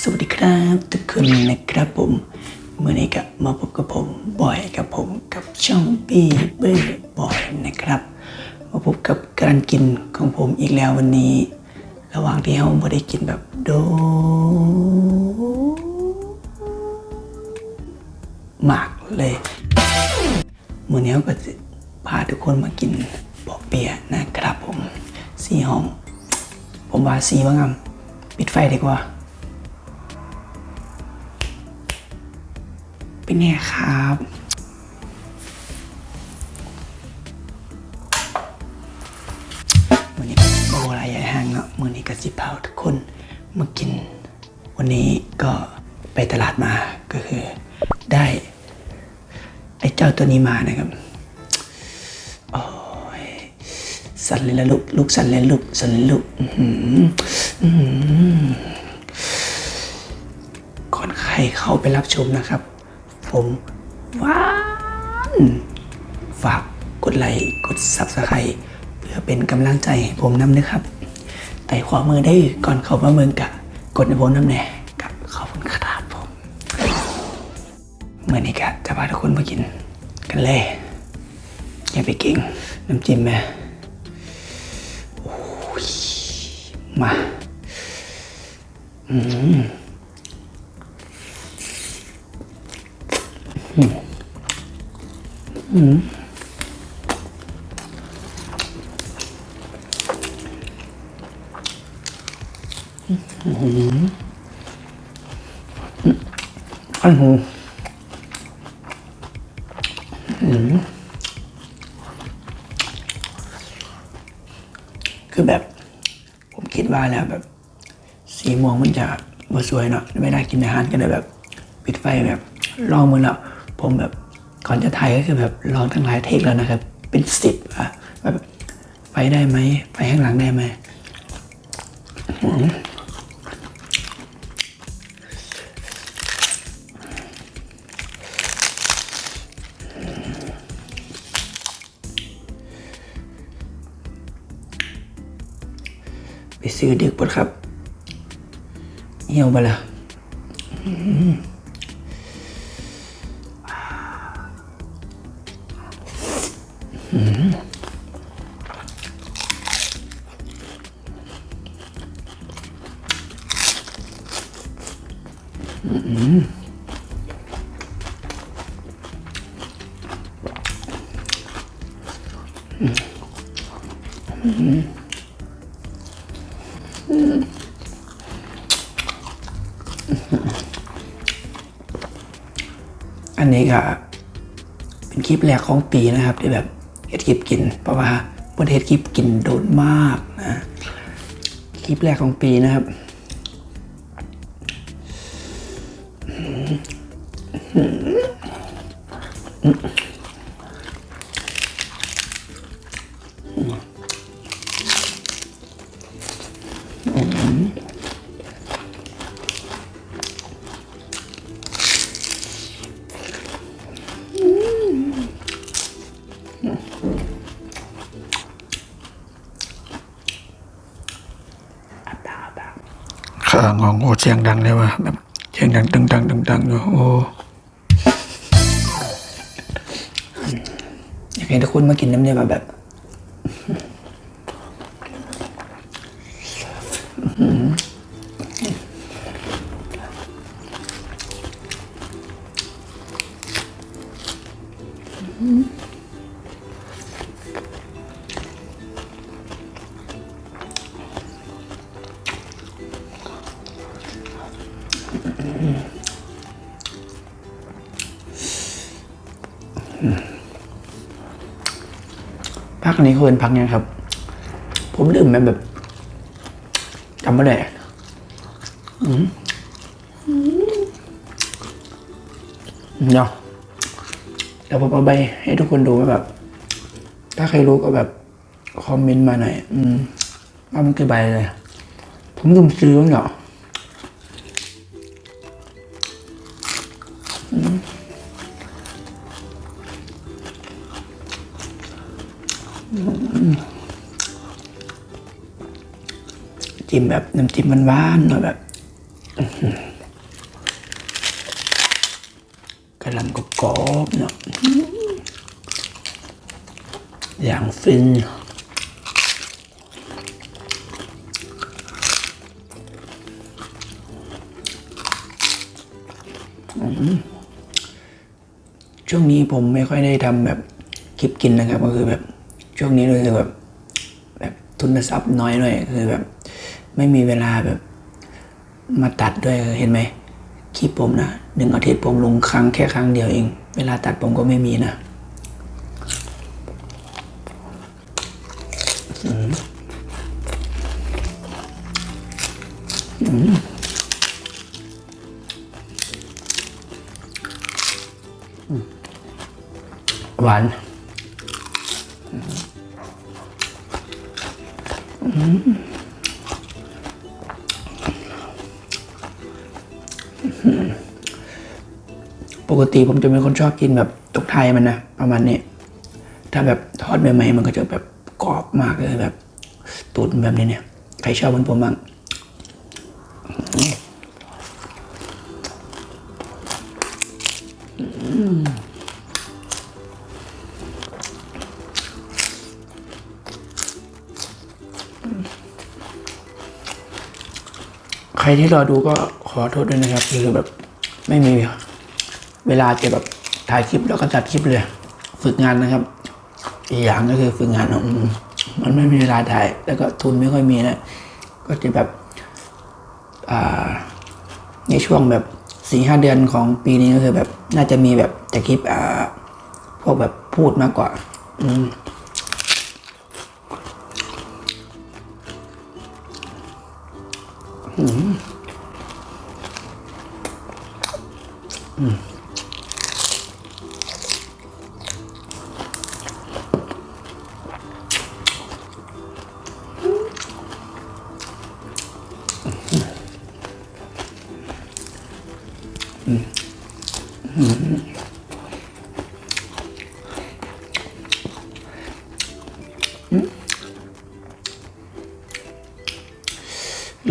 สวัสดีครับทุกคนนะครับผมเมื่อนี้ก็มาพบกับผมบอยกับผมกับช่องปีเบอร์บอยนะครับ มาพบกับการกินของผมอีกแล้ววันนี้ ระหว่างที่เราไม่ได้กินแบบโดมากเลยเมื่อนี้ก็จะพาทุกคนมากินปอเปียะนะครับผมสีห้อง ผมว่าสีว่างามปิดไฟดีกว่า เป็นไงครับ วันนี้โบอะไรใหญ่ห้างเนาะมือนี้ก็สิพาทุกคนมากิน วันนี้ก็ไปตลาดมาก็คือได้ไอ้เจ้าตัวนี้มานะครับโอ้ยสั่นเลยละลูกลูกสั่นเลยลูกสั่นเลยลูกอื้อหืออื้อหือก่อนใครเข้าไปรับชมนะครับ ผมหวานฝากกดไลค์กด subscribe เพื่อเป็นกำลังใจให้ผมนำนะครับแต่ขวามือได้ก่อนเข้ามาเมืองกะ กดในผมน้ำแน่กับขอบคุณครับผมเมื่อนี้กะจะพาทุกคนมากินกันเลย อย่าไปเก่งน้ำจิ้มแม่โอ้ยมา อืม อันหูคือแบบ ผมคิดว่าแล้วแบบ สีม่วงมันจะมาสวยเนาะไม่ได้กินอาหารก็เลยแบบ ปิดไฟแบบลองมือแล้ว ผมแบบก่อนจะถ่ายก็คือแบบลองทั้งหลายเทคแล้วนะครับ เป็นสิบอะแบบไฟได้ไหมไฟข้างหลังได้ไหมอืมไปซื้อดึกปดครับ เหี่ยวไปละ อันนี้ก็เป็นคลิปแรกของปีนะครับ ที่แบบเฮ็ดคลิปกิน เพราะว่าประเทศคลิปกินโดนมากนะ คลิปแรกของปีนะครับ ข้างองโอเสียงดังเลยว่ะแบบเสียงดังตึงดังตึงดังอยู่โอ้ อยากให้ทุกคนมากินน้ำเนี่ยแบบ อืม พักนี้ควรพักยังครับ ผมลืมแบบจำไม่ได้เนาะเดี๋ยวผมเอาไปให้ทุกคนดูว่าแบบ ถ้าใครรู้ก็แบบคอมเมนต์มาหน่อย อืมว่ามันคือใบอะไรผมลืมซื้อมันเห จิ้มแบบน้ำจิ้มหวานๆหน่อยแบบกระลำกรอบๆเนาะอย่างฟินช่วงนี้ผมไม่ค่อยได้ทำแบบคลิปกินนะครับ ก็คือแบบช่วงนี้รู้สึกแบบแบบทุนทรัพย์น้อยหน่อยคือแบบ ไม่มีเวลาแบบ มาตัดด้วยเห็นไหมคลิปผมนะหนึ่งอาทิตย์ผมลงครั้งแค่ครั้งเดียวเอง เวลาตัดผมก็ไม่มีนะอืมอืมหวาน ปกติผมจะเป็นคนชอบกินแบบตกไทยมันนะประมาณนี้ ถ้าแบบทอดใหม่ๆมันก็จะแบบกรอบมากเลยแบบตุ๋นแบบนี้เนี่ยใครชอบเหมือนผมบ้างใครที่รอดูก็ขอโทษด้วยนะครับ คือแบบไม่มี เวลาจะแบบถ่ายคลิปแล้วก็จัดคลิปเลย ฝึกงานนะครับ อีกอย่างก็คือฝึกงานอืมมันไม่มีเวลาถ่าย แล้วก็ทุนไม่ค่อยมีนะก็จะแบบในช่วงแบบสี่ห้าเดือนของปีนี้ก็คือแบบน่าจะมีแบบแต่คลิปพวกแบบพูดมากกว่า อืม ลื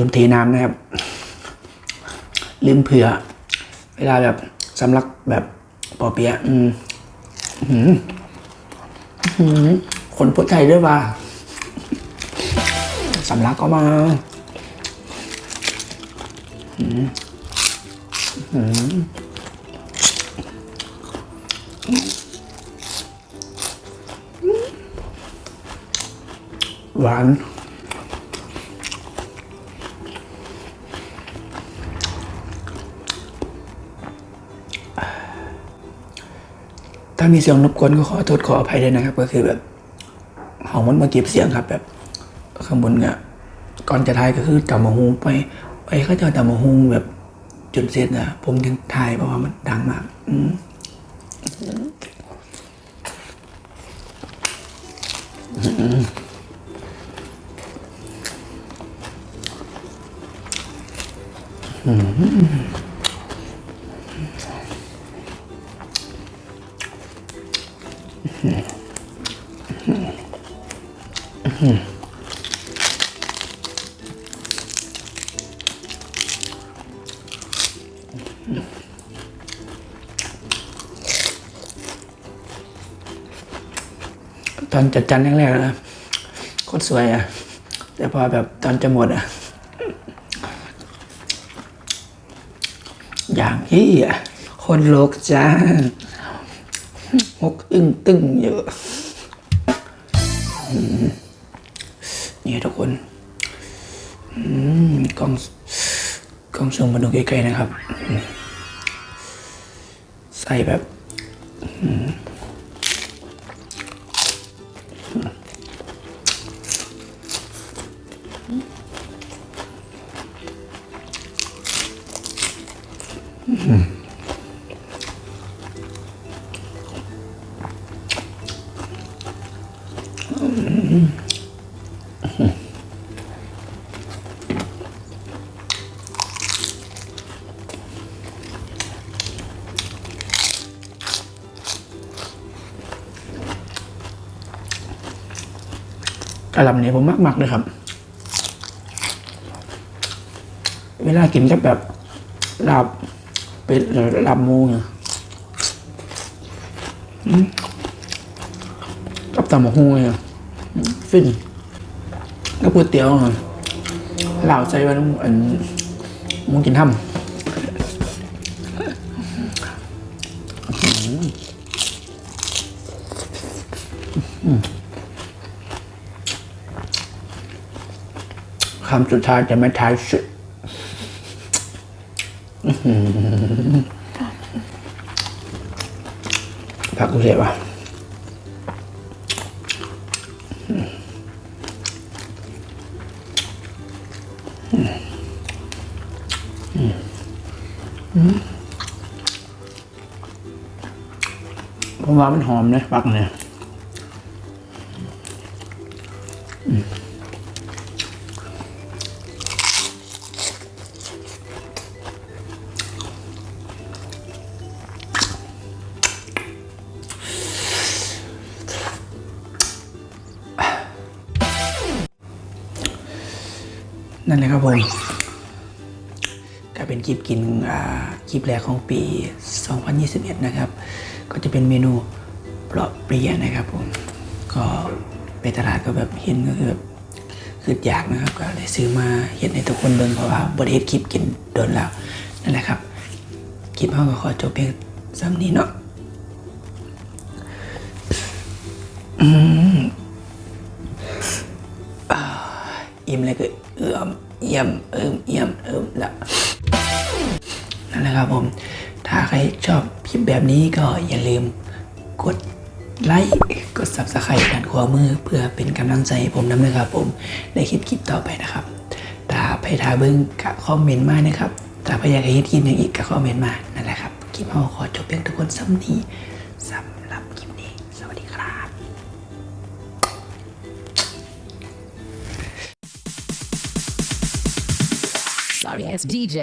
มเทน้ำนะครับ ลืมเผื่อ เวลาแบบสำลักแบบปอเปียะอืมคนพูดไทยด้วยว่าสำลักก็มาอื้อหือ หวาน ถ้ามีเสียงรบกวนก็ขอโทษขออภัยด้วยนะครับ ก็คือแบบหอมันมาเก็บเสียงครับ แบบข้างบนเนี่ยก่อนจะทายก็คือตำมะฮุงไปไปเขาจะเอาตำมะฮุงแบบจนเสร็จนะผมถึงทายเพราะว่ามันดังมาก อืม ตอนจัดจานแรกๆนะโคตรสวยอะ แต่พอแบบตอนจะหมดอะ ยี่อะคนโลกจ้าหกอึ้งตึ้งเยอะนี่ทุกคนอืมกล้องกล้องซูมมาดูใกล้ๆนะครับ ใส่แบบ กระหลำเนี่ยผมมากๆเลยครับ เวลากินกับแบบลาบเป็ดหรือลาบมูเนี่ยกับตำมะฮุ้งเลย ฟินแล้วก๋วยเตี๋ยวเหล่าใจว่าอันมึงกินทำคำสุดท้ายจะไม่ท้ายสุดผักกูเสียป่ะ ผมว่ามันหอมนะผักเนี่ยนั่นแหละครับผม ก็เป็นคลิปกินอ่าคลิปแรกของปี 2021 นะครับ ก็จะเป็นเมนูเปราะเปรี้ยนะครับผม ก็ไปตลาดก็แบบเห็นก็คือแบบคืออยากนะครับ ก็เลยซื้อมาเห็นในทุกคนเบิ่งเพราะว่าบริเวณคลิปกินโดนแล้วนั่นแหละครับ คลิปเขาก็ขอจบเพียงซ้ำนี้เนาะอิ่มเลยก็เอื้อมเอี่ยมเอิมเอี่ยม ใครชอบคลิปแบบนี้ก็อย่าลืมกดไลค์กด subscribe ด้านขวามือเพื่อเป็นกำลังใจผมนำนะครับผมได้คลิปคลิปต่อไปนะครับถ้าไปทาเบิ้งกับคอมเมนต์มานะครับถ้าพยากให้เฮ็ดคลิปอย่างอีกก็คอมเมนต์มานั่นแหละครับคลิปเราขอจบเพียงทุกคนซ้ำนี้สำหรับคลิปนี้สวัสดีครับ Sorry ass DJ.